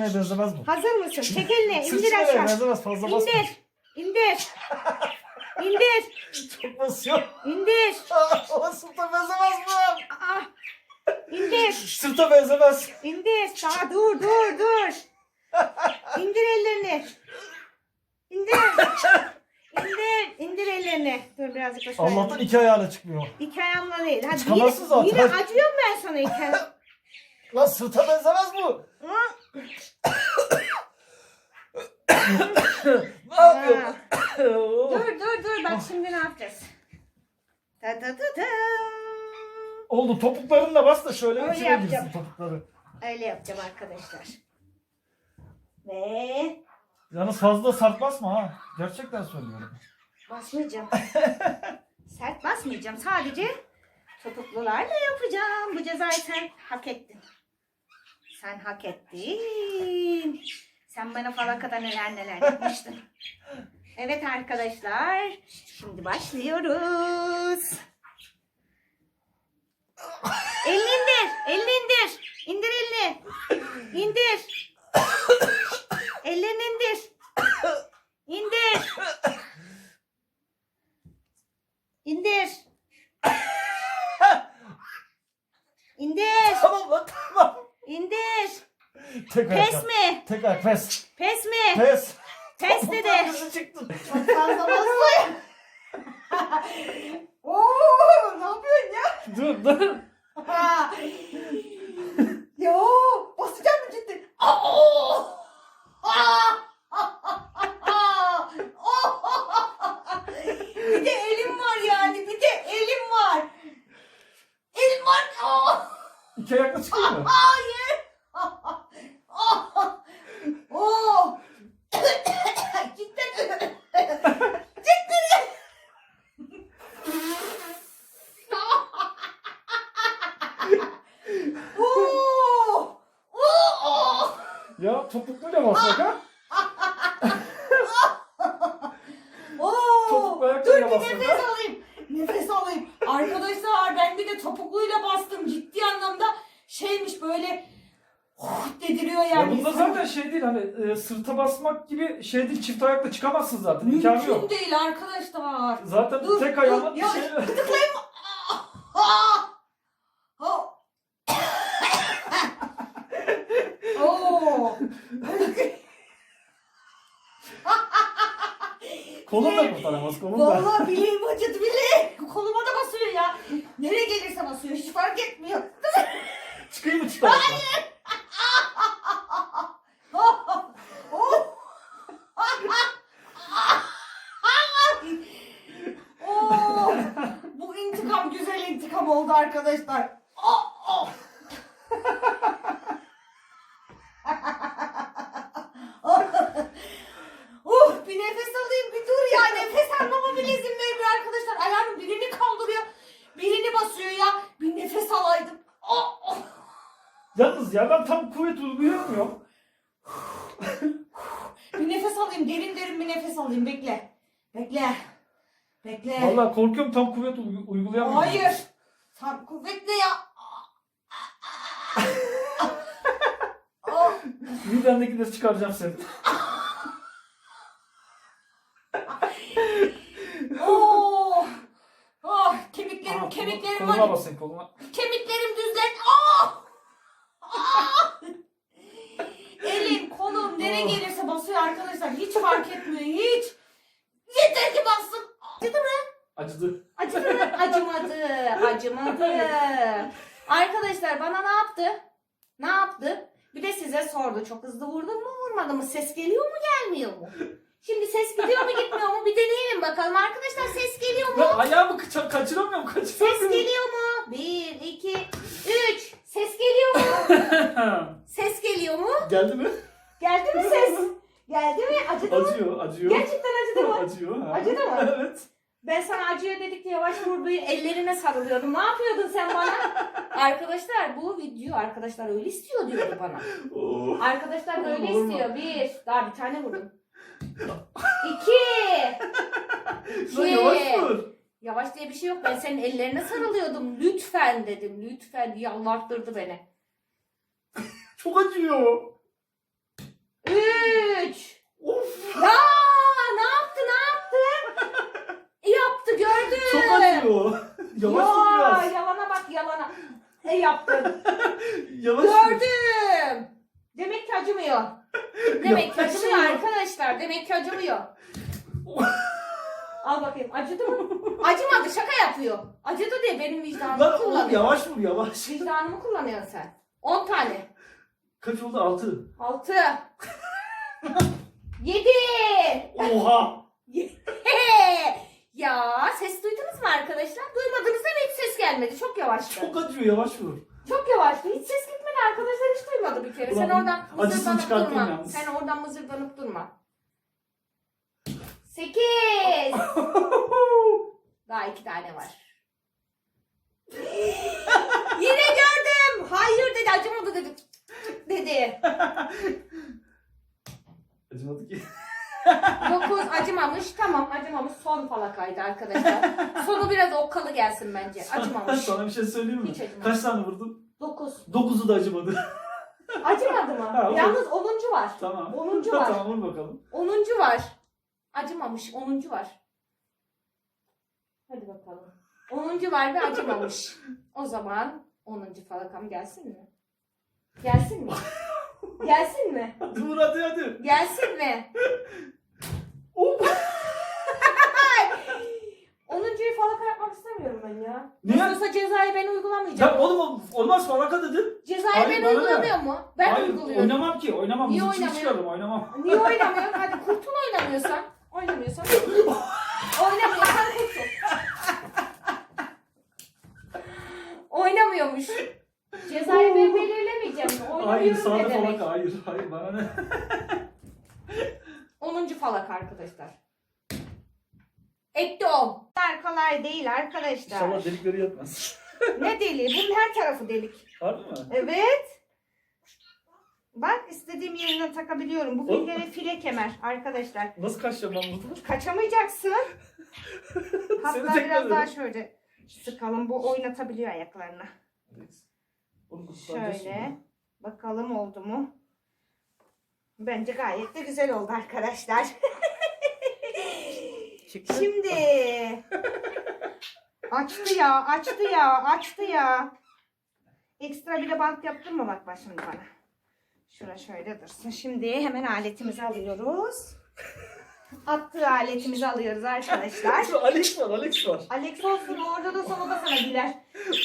benzemez bu. Hazır mısın? Çek elini. İndir çiftliğe aşağı. benzemez fazla basma. İndir. İndir. İndir. Çok basıyor. İndir. o sırta benzemez bu. Aa. İndir. Sırta benzemez. İndir. Daha dur dur dur. İndir ellerini. İndir. İndir. İndir ellerini. Dur birazcık aşağı. Allah'tan iki ayağıyla çıkmıyor. İki ayağımla değil. Hadi Çıkamazsın yine, zaten. Yine acıyorum ben sana iki ayağım. Lan sırta benzemez bu. Ne yapıyorsun? dur dur dur. Bak şimdi ne yapacağız? Ta ta ta ta. Oldu topuklarınla bas da şöyle Öyle içine yapacağım. girsin topukları. Öyle yapacağım arkadaşlar. Ve Yalnız fazla sert basma ha. Gerçekten söylüyorum. basmayacağım. Sert basmayacağım. Sadece topuklularla yapacağım. Bu cezayı sen hak ettin. Sen hak ettin. Sen bana falakada neler neler yapmıştın. Evet arkadaşlar. Şimdi başlıyoruz. Elini indir. Elini indir. İndir elini. İndir. İndir. İndir. İndir. İndir. Tamam lan tamam. İndir. Tek ayak Pes yap. mi? Tek ayak pes. Pes mi? Pes. Pes dedi. yüzü çıktı. Çok fazla basmayın. Oo, ne yapıyorsun ya? dur dur. Ha. Yo, basacağım mı ciddi? Aa! Aa! bir de elim var yani, bir de elim var. Elim var. Aa! İki ayakla çıkıyor mu? Hayır. Oo! Cidden. Cidden. Oo! Oo! Ya topukluyla basmak ha? Oo! Topuklu Dur ayakkabıyla bir basmak nefes ha? alayım. Nefes alayım. Topukluyla bastım. Ciddi anlamda şeymiş böyle oh, dediriyor Ya yani. bunda İnsan- zaten şey değil hani e, sırta basmak gibi şey değil çift ayakla çıkamazsın zaten imkanı Mümkün yok. değil arkadaşlar. Zaten Dur, tek dur, ayağına bir ya. şey... Ah! Oh! Oo! Kolun da kurtaramaz kolun da. Vallahi bileğim acıdı bile. Koluma da basıyor ya. Nereye gelirse basıyor. Hiç fark etmiyor. Çıkayım mı çift ayakla? Oh! Oo! Bu intikam güzel intikam oldu arkadaşlar. Oh, oh. Uh, bir nefes alayım bir dur ya nefes almama bile izin vermiyor arkadaşlar. Ayağının birini kaldırıyor birini basıyor ya. Bir nefes alaydım. Oh, oh. Yalnız ya ben tam kuvvet uygulayamıyorum. Bir nefes alayım derin derin bir nefes alayım bekle. Bekle. Bekle. Vallahi korkuyorum tam kuvvet uy- uygulayamıyorum. Hayır. Sen kuvvetle ya. Oh, Midendekileri çıkaracağım seni. oh. Oh, kemiklerim, Aa, kemiklerim koluna var. basın koluna. Kemiklerim düzlen. Ah! Ah! Elim, kolum nereye Oh. gelirse basıyor arkadaşlar. Hiç fark etmiyor. Hiç. Yeter ki bassın. Acıdı mı? Acıdı. Acıdı mı? Acımadı. Acımadı. Arkadaşlar bana ne yaptı? Ne yaptı? Bir de size sordu. Çok hızlı vurdun mu vurmadı mı? Ses geliyor mu gelmiyor mu? Şimdi ses gidiyor mu gitmiyor mu? Bir deneyelim bakalım. Arkadaşlar ses geliyor mu? Ben ayağımı kaça- kaçıramıyorum Ses kaçıramıyorum. geliyor mu? Bir, iki, üç. Ses geliyor mu? Ses geliyor mu? Geldi mi? Geldi mi ses? Geldi mi? Acıdı mı? Acıyor, acıyor. Gerçekten acıdı mı? Acıyor. ha. Acıdı mı? evet. Ben sana acıyor dedik diye yavaş vurduğu ellerine sarılıyordum. Ne yapıyordun sen bana? Arkadaşlar bu video arkadaşlar öyle istiyor diyordu bana. Oo. Arkadaşlar böyle mu? istiyor. Bir. Daha bir tane vurdum. İki. İki. yavaş vur. Yavaş diye bir şey yok. Ben senin ellerine sarılıyordum. Lütfen dedim. Lütfen diye yalvarttırdı beni. Çok acıyor. Yaptın. Yavaş. Gördüm. Demek ki acımıyor. Demek ki acımıyor arkadaşlar. Demek ki acımıyor. Al bakayım acıdı mı? Acımadı şaka yapıyor. Acıdı diye benim vicdanımı Lan oğlum kullanıyor. yavaş vur yavaş. Vicdanımı kullanıyorsun sen. 10 tane. Kaç oldu? 6. 6 7 Oha. Ya ses duydunuz mu arkadaşlar? Duymadınız da hiç ses gelmedi. Çok yavaştı. Çok acıyor yavaş vur. Çok yavaştı. Hiç ses gitmedi arkadaşlar. Hiç duymadı bir kere. Sen Ulan oradan acısını mızırdanıp durma. yalnız. Sen oradan mızırdanıp durma. 8 Daha iki tane var. Yine gördüm. Hayır dedi. Acımadı dedi. Dedi. Acımadı ki. 9 acımamış. Tamam acımamış. Son falakaydı arkadaşlar. Sonu biraz okkalı gelsin bence. Acımamış. Sana bir şey söyleyeyim mi? Hiç acımadı. Kaç tane vurdun? 9. 9'u da acımadı. Acımadı mı? Ha, olur. Yalnız 10. var. tamam. 10. var. tamam vur bakalım. 10. var. Acımamış. 10. var. Hadi bakalım. 10. var ve acımamış. O zaman 10. falakam gelsin mi? Gelsin mi? Gelsin mi? Hadi hadi hadi. Gelsin mi? 10.yu falaka yapmak istemiyorum ben ya. Niye? Nasıl cezayı ben uygulamayacağım. Ya oğlum olmaz falaka dedin. Cezayı Hayır, ben bana ne? uygulamıyor mu? Ben Hayır uyguluyorum. oynamam ki oynamam. Niye Mızıkçı oynamıyor? oynamam. Niye oynamıyorsun? Hadi kurtul oynamıyorsan. Oynamıyorsan. Oynamıyorsan kurtul. Oynamıyormuş. Cezayı ben belirlemeyeceğim. Hayır Oynamıyorum ne demek? falaka hayır hayır bana ne. 10. falak arkadaşlar. Etti 10. Kolay değil arkadaşlar. İnşallah delikleri yatmaz. Ne deliği? Bunun her tarafı delik. Harbi mi? Evet. Bak istediğim yerine takabiliyorum. Bu Oğlum. bir file kemer arkadaşlar. Nasıl kaçacağım ben burada? Kaçamayacaksın. Hatta biraz daha şöyle sıkalım. Bu oynatabiliyor ayaklarını. Oğlum, Şöyle. Bakalım oldu mu? Bence gayet de güzel oldu arkadaşlar. Çıktı. Şimdi açtı ya, açtı ya, açtı ya. Ekstra bir de bant yaptırma bak bak şimdi bana. Şura şöyle dursun. Şimdi hemen aletimizi alıyoruz. Attığı aletimizi alıyoruz arkadaşlar. Alex var Alex var. Alex olsun orada da sonra da sana güler.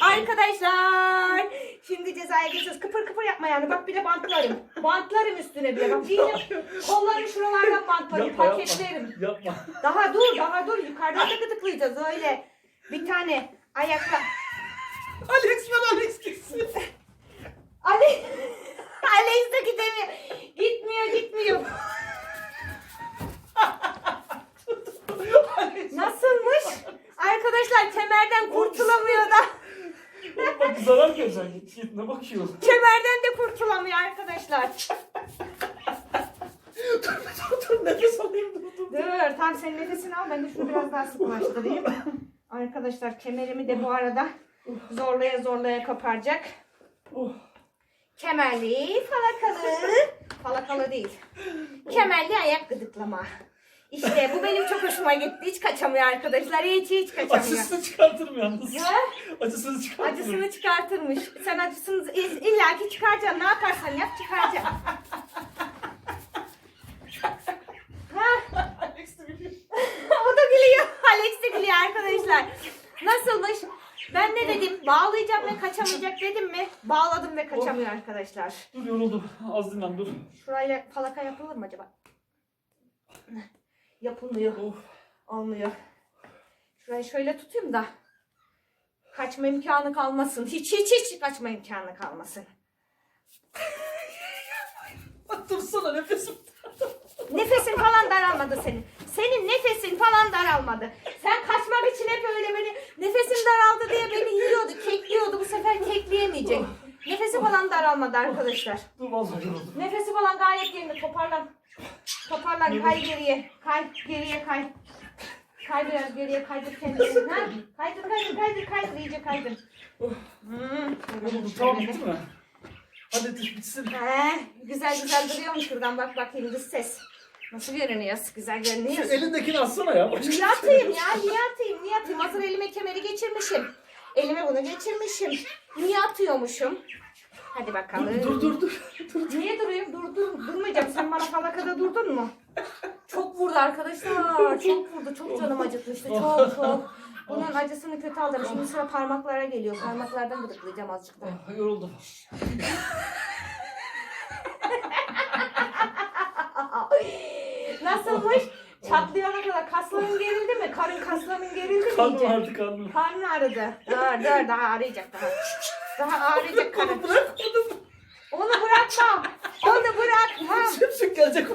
Arkadaşlar şimdi cezaya geçiyoruz. Kıpır kıpır yapma yani. Bak bir de bantlarım. Bantlarım üstüne bir de. Bak iyice kollarım şuralardan bantlarım. Yapma, yapma. paketlerim. Yapma. Daha dur daha dur. Yukarıdan da gıdıklayacağız öyle. Bir tane ayakla. Alex var Alex gitsin. Ali. Alex de gidemiyor. Gitmiyor gitmiyor. Nasılmış? Arkadaşlar kemerden kurtulamıyor da. Bak zarar göreceksin. Git git ne bakıyorsun? Kemerden de kurtulamıyor arkadaşlar. dur dur nefes alayım dur dur. Dur tam sen nefesini al ben de şunu biraz daha sıkılaştırayım. Arkadaşlar kemerimi de bu arada zorlaya zorlaya koparacak. Oh. Kemerli falakalı. Falakalı değil. Kemerli ayak gıdıklama. İşte bu benim çok hoşuma gitti. Hiç kaçamıyor arkadaşlar. Hiç hiç kaçamıyor. Acısını çıkartırım yalnız. Ya, Acısını çıkartırım. acısını çıkartırmış. Sen acısını il- illaki çıkaracaksın. Ne yaparsan yap çıkaracaksın. Ha? Alex de biliyor. o da gülüyor. Alex de gülüyor arkadaşlar. Nasılmış? Ben ne dedim? Bağlayacağım ve kaçamayacak dedim mi? Bağladım ve kaçamıyor arkadaşlar. Dur yoruldum. Az dinlen dur. Şurayla falaka yapılır mı acaba? Yapılmıyor. Of. Olmuyor. Şurayı şöyle tutayım da kaçma imkanı kalmasın. Hiç hiç hiç kaçma imkanı kalmasın. Dursana nefesim. Nefesin falan daralmadı senin. Senin nefesin falan daralmadı. Sen kaçmak için hep öyle beni nefesim daraldı diye beni yiyordu, kekliyordu. Bu sefer kekleyemeyecek. Nefesi falan daralmadı arkadaşlar. Dur vallahi yoruldum. Nefesi falan gayet yerinde. Toparlan. Toparlan. Kay geriye. Kay geriye kay. Kay biraz geriye kaydır kendini. Ha? Kaydır kaydır kaydır kaydır iyice kaydır. Hmm. Yoruldum. Tamam bitti mi? Hadi dur bitsin. He, güzel güzel duruyor mu şuradan bak bakayım dış ses. Nasıl görünüyor? Güzel Şu görünüyor. elindekini atsana ya. Başka Niye atayım ya? Niye atayım? Niye atayım? Hazır elime kemeri geçirmişim. Elime bunu geçirmişim. Niye atıyormuşum? Hadi bakalım. Dur dur dur. dur. Niye durayım? Dur dur. Durmayacağım. Sen bana falakada durdun mu? Çok vurdu arkadaşlar. Çok vurdu. Çok canım acıtmıştı. Çok çok. Bunun acısını kötü aldım. Şimdi sıra parmaklara geliyor. Parmaklardan gıdıklayacağım azıcık daha. Ah, Yoruldum. Çatlayana kadar kasların gerildi mi? Karın kasların gerildi mi? Karnım iyice? ağrıdı karnım. Karnın ağrıdı. Dur dur daha ağrıyacak daha. Daha ağrıyacak karın. Bırak Onu bırakmam. Onu bırakmam. Sık sık gelecek.